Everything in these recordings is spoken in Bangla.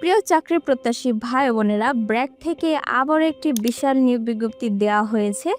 প্রিয় চাকরি প্রত্যাশী ভাই বোনেরা, ব্র্যাক থেকে আবার একটি বিশাল নিয়োগ বিজ্ঞপ্তি দেওয়া হয়েছে।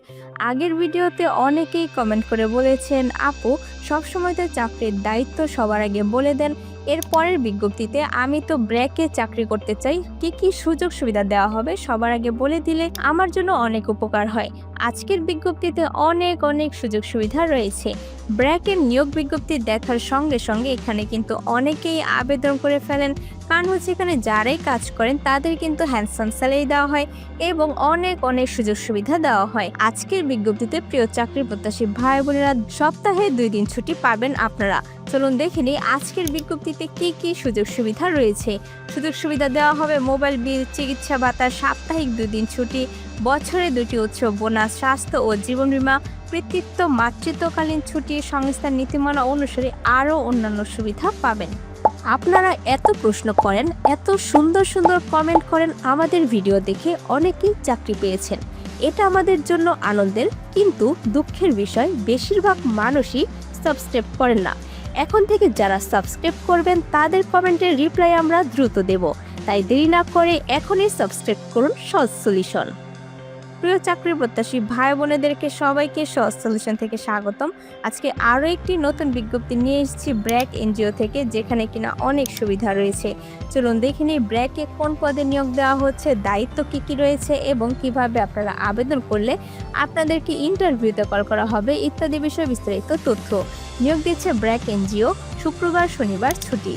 আগের ভিডিওতে অনেকেই কমেন্ট করে বলেছেন, আপু সবসময় তো চাকরির দায়িত্ব সবার আগে বলে দেন এর পরের বিজ্ঞপ্তিতে আমি তো ব্র্যাকে চাকরি করতে চাই। কি কি সুযোগ সুবিধা দেওয়া হবে সবার আগে বলে দিলে আমার জন্য অনেক উপকার হয়। আজকের বিজ্ঞপ্তিতে অনেক অনেক সুযোগ সুবিধা রয়েছে। ব্র্যাকের নিয়োগ বিজ্ঞপ্তি দেখার সঙ্গে সঙ্গে এখানে কিন্তু অনেকেই আবেদন করে ফেলেন। কারণ হচ্ছে এখানে যারাই কাজ করেন তাদের কিন্তু হ্যান্ডসাম স্যালারি দেওয়া হয় এবং অনেক অনেক সুযোগ সুবিধা দেওয়া হয়। আজকের বিজ্ঞপ্তিতে প্রিয় চাকরি প্রত্যাশী ভাই বোনেরা সপ্তাহে দুই দিন ছুটি পাবেন আপনারা। চলুন দেখে নিই আজকের বিজ্ঞপ্তিতে কি কি সুযোগ সুবিধা রয়েছে। সুযোগ সুবিধা দেওয়া হবে মোবাইল বিল, চিকিৎসা ভাতা সাপ্তাহিক দুদিন ছুটি, বছরে দুটি উৎসব, বোনাস, স্বাস্থ্য ও জীবন বীমা, কৃতিত্ব, মাতৃত্বকালীন ছুটি, সংস্থার নীতিমালা অনুসারে আরও অন্যান্য সুবিধা পাবেন। আপনারা এত প্রশ্ন করেন, এত সুন্দর সুন্দর কমেন্ট করেন, আমাদের ভিডিও দেখে অনেকেই চাকরি পেয়েছেন। এটা আমাদের জন্য আনন্দের, কিন্তু দুঃখের বিষয়, বেশিরভাগ মানুষই সাবস্ক্রাইব করেন না। এখন থেকে যারা সাবস্ক্রাইব করবেন, তাদের কমেন্টের রিপ্লাই আমরা দ্রুত দেব। তাই দেরি না করে এখনই সাবস্ক্রাইব করুন সহজ সলিউশন। প্রিয় চাকরি প্রত্যাশী ভাই বোনেদেরকে সবাইকে সহজ সলিউশন থেকে স্বাগতম। আজকে আরও একটি নতুন বিজ্ঞপ্তি নিয়ে এসেছি ব্র্যাক এনজিও থেকে, যেখানে কিনা অনেক সুবিধা রয়েছে। চলুন দেখে নিই ব্র্যাকে কোন পদে নিয়োগ দেওয়া হচ্ছে, দায়িত্ব কি কি রয়েছে এবং কীভাবে আপনারা আবেদন করলে আপনাদেরকে ইন্টারভিউতে কল করা হবে ইত্যাদি বিষয়ে বিস্তারিত তথ্য। নিয়োগ দিচ্ছে ব্র্যাক এনজিও, শুক্রবার শনিবার ছুটি।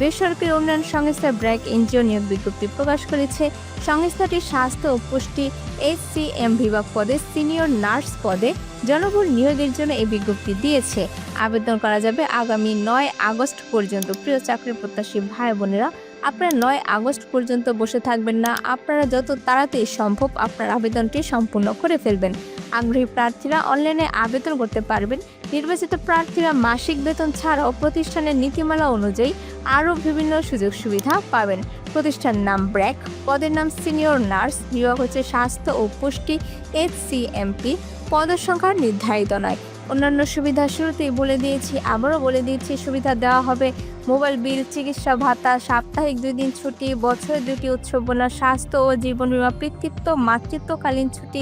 বেসরকারি উন্নয়ন সংস্থা ব্র্যাক এনজিও নিয়োগ বিজ্ঞপ্তি প্রকাশ করেছে। সংস্থাটি স্বাস্থ্য ও পুষ্টি এসসিএম বিভাগ পদে সিনিয়র নার্স পদে জনবল নিয়োগের জন্য এই বিজ্ঞপ্তি দিয়েছে। আবেদন করা যাবে আগামী নয় আগস্ট পর্যন্ত। প্রিয় চাকরি প্রত্যাশী ভাই বোনেরা, আপনারা নয় আগস্ট পর্যন্ত বসে থাকবেন না। আপনারা যত তাড়াতাড়ি সম্ভব আপনার আবেদনটি সম্পূর্ণ করে ফেলবেন। আগ্রহী প্রার্থীরা অনলাইনে আবেদন করতে পারবেন। নির্বাচিত প্রার্থীরা মাসিক বেতন ছাড়াও প্রতিষ্ঠানের নীতিমালা অনুযায়ী আরও বিভিন্ন সুযোগ সুবিধা পাবেন। প্রতিষ্ঠানের নাম ব্র্যাক, পদের নাম সিনিয়র নার্স, বিভাগ হচ্ছে স্বাস্থ্য ও পুষ্টি এইচ সিএমপি পদের সংখ্যা নির্ধারিত নয়। অন্যান্য সুবিধা শুরুতেই বলে দিয়েছি, আবারও বলে দিয়েছি, সুবিধা দেওয়া হবে। মোবাইল বিল, চিকিৎসা ভাতা, সাপ্তাহিক দুই দিন ছুটি বছরে দুটি উৎসব উৎসবনা স্বাস্থ্য ও জীবন বীমা, পিতৃত্ব, মাতৃত্বকালীন ছুটি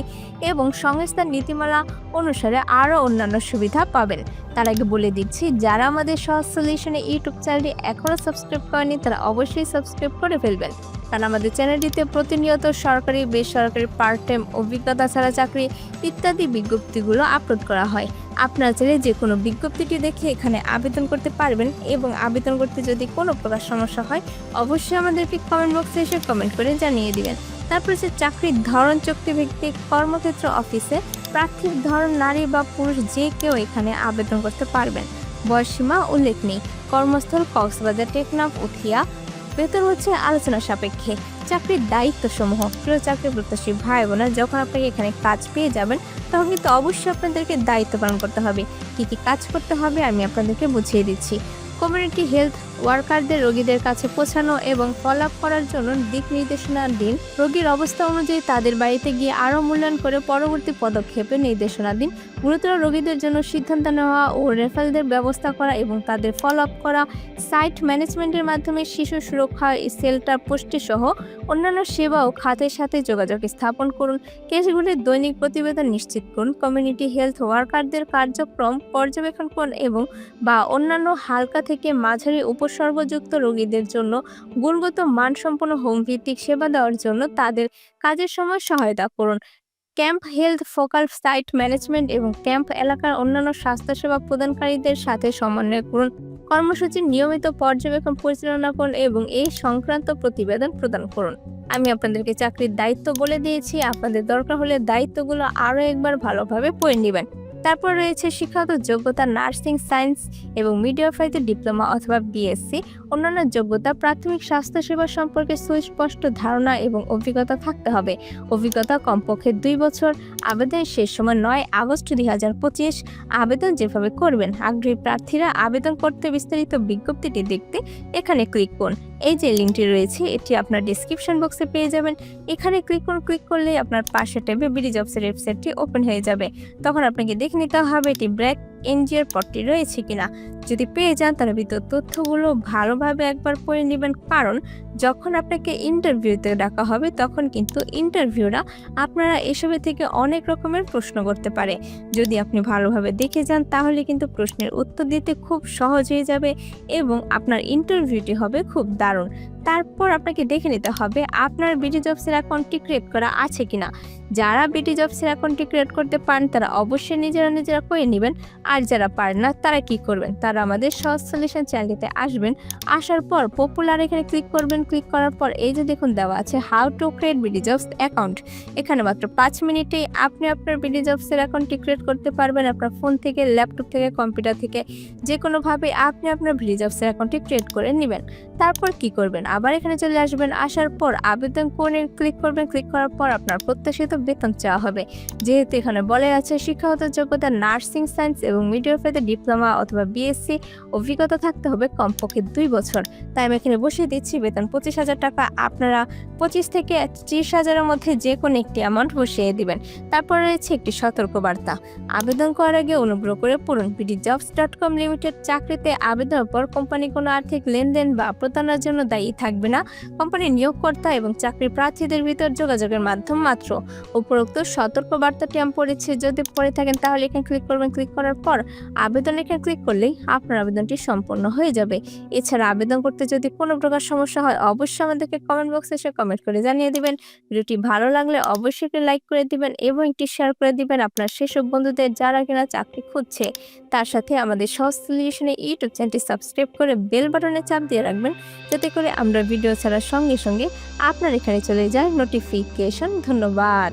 এবং সংস্থার নীতিমালা অনুসারে আরও অন্যান্য সুবিধা পাবেন। তার আগে বলে দিচ্ছি, যারা আমাদের সহজ সলিউশনে ইউটিউব চ্যানেলটি এখনও সাবস্ক্রাইব করেনি তারা অবশ্যই সাবস্ক্রাইব করে ফেলবেন। কারণ আমাদের চ্যানেলটিতে প্রতিনিয়ত সরকারি, বেসরকারি পার্ট টাইম অভিজ্ঞতা ছাড়া চাকরি ইত্যাদি বিজ্ঞপ্তিগুলো আপলোড করা হয়। আপনারা চাইলে যে কোনো বিজ্ঞপ্তিটি দেখে এখানে আবেদন করতে পারবেন এবং আবেদন করতে যদি কোনো প্রকার সমস্যা হয়, অবশ্যই আমাদেরকে কমেন্ট বক্সে এসে কমেন্ট করে জানিয়ে দিবেন। তারপর হচ্ছে চাকরির ধরন, চুক্তিভিত্তিক কর্মক্ষেত্র অফিসে প্রার্থীর ধরন, নারী বা পুরুষ যে কেউ এখানে আবেদন করতে পারবেন। বয়সীমা উল্লেখ নেই। কর্মস্থল কক্সবাজার টেকনাফ, উঠিয়া। বেতন হচ্ছে আলোচনা সাপেক্ষে। চাকরির দায়িত্ব সমূহ প্রিয় চাকরি প্রত্যাশী ভাই বোনা যখন আপনাকে এখানে কাজ পেয়ে যাবেন, তখন কিন্তু অবশ্যই আপনাদেরকে দায়িত্ব পালন করতে হবে। কি কি কাজ করতে হবে আমি আপনাদেরকে বুঝিয়ে দিচ্ছি। কমিউনিটি হেলথ ওয়ার্কারদের রোগীদের কাছে পৌঁছানো এবং ফলো করার জন্য দিক নির্দেশনা দিন। রোগীর অবস্থা অনুযায়ী তাদের বাড়িতে গিয়ে আরও মূল্যায়ন করে পরবর্তী পদক্ষেপে নির্দেশনা দিন। গুরুতর রোগীদের জন্য সিদ্ধান্ত নেওয়া ও রেফারেলদের ব্যবস্থা করা এবং তাদের ফলো আপ করা সাইট ম্যানেজমেন্টের মাধ্যমে শিশু সুরক্ষা সেল্টার পুষ্টি সহ অন্যান্য সেবা ও খাতের সাথে যোগাযোগ স্থাপন করুন। কেসগুলির দৈনিক প্রতিবেদন নিশ্চিত করুন। কমিউনিটি হেলথ ওয়ার্কারদের কার্যক্রম পর্যবেক্ষণ করুন এবং বা অন্যান্য হালকা থেকে মাঝারি উপসর্গযুক্ত রোগীদের জন্য গুণগত মানসম্পন্ন হোম ভিত্তিক সেবা দেওয়ার জন্য তাদের কাজের সময় সহায়তা করুন। Camp health focal site management এবং ক্যাম্প এলাকার অন্যান্য স্বাস্থ্যসেবা প্রদানকারীদের সাথে সমন্বয় করুন। কর্মসূচির নিয়মিত পর্যবেক্ষণ, পরিচালনা করুন এবং এই সংক্রান্ত প্রতিবেদন প্রদান করুন। আমি আপনাদেরকে চাকরির দায়িত্ব বলে দিয়েছি। আপনাদের দরকার হলে দায়িত্বগুলো আরও একবার ভালোভাবে পড়ে নেবেন। তারপর রয়েছে শিক্ষাগত যোগ্যতা, নার্সিং সায়েন্স এবং মিডিয়াফাইতে ডিপ্লোমা অথবা বিএসসি। অন্যান্য যোগ্যতা, প্রাথমিক স্বাস্থ্যসেবা সম্পর্কে সুস্পষ্ট ধারণা এবং অভিজ্ঞতা থাকতে হবে। অভিজ্ঞতা কমপক্ষে দুই বছর আবেদনের শেষ সময় নয় আগস্ট দুই হাজার পঁচিশ। আবেদন যেভাবে করবেন, আগ্রহী প্রার্থীরা আবেদন করতে বিস্তারিত বিজ্ঞপ্তিটি দেখতে এখানে ক্লিক করুন। এই যে লিঙ্কটি রয়েছে, এটি আপনার ডিসক্রিপশন বক্সে পেয়ে যাবেন। এখানে ক্লিক করুন ক্লিক করলে আপনার পাশে ট্যাবে বিডি জবসের ওয়েবসাইটটি ওপেন হয়ে যাবে। তখন আপনাকে দেখে নিতে হবে এটি ব্র্যাক এনজিওর পটটি রয়েছে কিনা। যদি পেয়ে যান তাহলে ভিতর তথ্যগুলো ভালোভাবে একবার পড়ে নেবেন। কারণ, যখন আপনাকে ইন্টারভিউতে ডাকা হবে, তখন কিন্তু ইন্টারভিউরা আপনারা এসবের থেকে অনেক রকমের প্রশ্ন করতে পারে। যদি আপনি ভালোভাবে দেখে যান, তাহলে কিন্তু প্রশ্নের উত্তর দিতে খুব সহজ হয়ে যাবে এবং আপনার ইন্টারভিউটি হবে খুব দারুণ। তারপর আপনাকে দেখে নিতে হবে আপনার বিডি জবসের অ্যাকাউন্টটি ক্রিয়েট করা আছে কিনা। যারা বিডি জবসের অ্যাকাউন্টটি ক্রিয়েট করতে পারেন, তারা অবশ্যই নিজেরা নিজেরা করে নেবেন। আর যারা পারেন না, তারা কি করবেন? তারা আমাদের সহজ সলিউশন চ্যানেলটিতে আসবেন। আসার পর পপুলার এখানে ক্লিক করবেন। ক্লিক করার পর এই যে দেখুন দেওয়া আছে how to create BD jobs account এখানে মাত্র পাঁচ মিনিটেই আপনি আপনার বিডি জবসের অ্যাকাউন্টটি ক্রিয়েট করতে পারবেন আপনার ফোন থেকে ল্যাপটপ থেকে কম্পিউটার থেকে। যে কোনোভাবে আপনি আপনার বিডি জবসের অ্যাকাউন্টটি ক্রিয়েট করে নেবেন। তারপর কি করবেন? আবার এখানে চলে আসবেন। আসার পর আবেদন করে ক্লিক করবেন ক্লিক করার পর আপনার প্রত্যাশিত বেতন চাওয়া হবে। যেহেতু এখানে বলে আছে শিক্ষাগত যোগ্যতা নার্সিং সায়েন্স এবং মিডিওপ্যাথে ডিপ্লোমা অথবা বিএসসি অভিজ্ঞতা থাকতে হবে কমপক্ষে দুই বছর। তাই আমি এখানে বসিয়ে দিচ্ছি বেতন পঁচিশ হাজার টাকা। আপনারা পঁচিশ থেকে ত্রিশ হাজারের মধ্যে যে কোনো একটি অ্যামাউন্ট বসিয়ে দিবেন। তারপর রয়েছে একটি সতর্কবার্তা। আবেদন করার আগে অনুগ্রহ করে পড়ুন। BD jobs dot com limited চাকরিতে আবেদনের পর কোম্পানি কোনো আর্থিক লেনদেন বা প্রতারণার জন্য দায়ী থাকবে না। কোম্পানির নিয়োগকর্তা এবং চাকরি প্রার্থীদের ভিতর যোগাযোগের মাধ্যম মাত্র। উপরোক্ত সতর্ক বার্তাটি আমি পড়েছি, যদি পড়ে থাকেন তাহলে এখানে ক্লিক করবেন। ক্লিক করার পর আবেদন এখানে ক্লিক করলেই আপনার আবেদনটি সম্পূর্ণ হয়ে যাবে। এছাড়া আবেদন করতে যদি কোনো প্রকার সমস্যা হয়, অবশ্যই আমাদেরকে কমেন্ট বক্সে এসে কমেন্ট করে জানিয়ে দিবেন। ভিডিওটি ভালো লাগলে অবশ্যই একটি লাইক করে দিবেন এবং একটি শেয়ার করে দিবেন আপনার সেসব বন্ধুদের যারা কিনা চাকরি খুঁজছে। তার সাথে আমাদের সহজ সলিউশনে ইউটিউব চ্যানেলটি সাবস্ক্রাইব করে বেল বাটনে চাপ দিয়ে রাখবেন, যাতে করে আমরা ভিডিও ছাড়ার সঙ্গে সঙ্গে আপনার এখানে চলে যায় নোটিফিকেশন ধন্যবাদ।